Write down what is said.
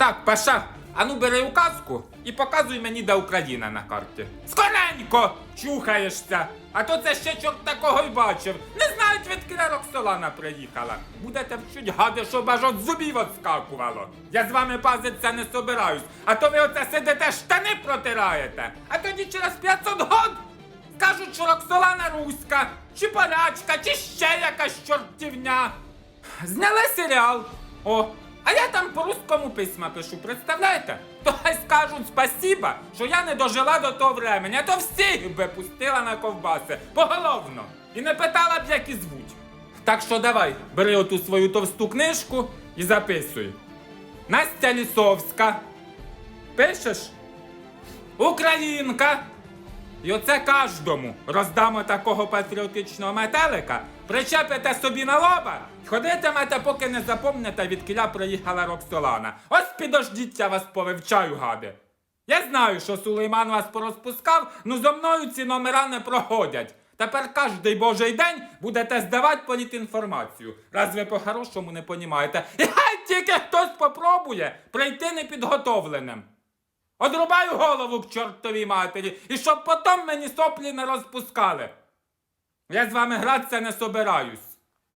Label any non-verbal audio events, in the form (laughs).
Так, Паша, ану бери указку і показуй мені, де Україна на карті. Скоренько чухаєшся! А то це ще чорт такого й бачив. Не знають, відкиля Роксолана приїхала. Будете вчуть гади, щоб аж от зубів отскакувало. Я з вами пазиться не собираюсь, а то ви оце сидите штани протираєте. А тоді через 500 год скажуть, що Роксолана руська, чи полячка, чи ще якась чортівня. Зняли серіал. О, а я там по русскому письма пишу, представляєте? То хай скажуть спасіба, що я не дожила до того времени, а то всіх би пустила на ковбаси, поголовно. І не питала б, як і звуть. Так що давай, бери оту свою товсту книжку і записуй. Настя Лісовська. Пишеш? Українка. І оце кожному роздамо такого патріотичного метелика, причепите собі на лоба, ходитимете, поки не запомните, від кіля приїхала Роксолана. Ось підождіть, я вас повивчаю, гади. Я знаю, що Сулейман вас порозпускав, ну зо мною ці номера не проходять. Тепер кожний божий день будете здавати політінформацію, раз ви по-хорошому не понімаєте. І (laughs) хай тільки хтось попробує прийти непідготовленим. Одрубаю голову к чортовій матері, і щоб потім мені соплі не розпускали. Я з вами гратися не собираюсь.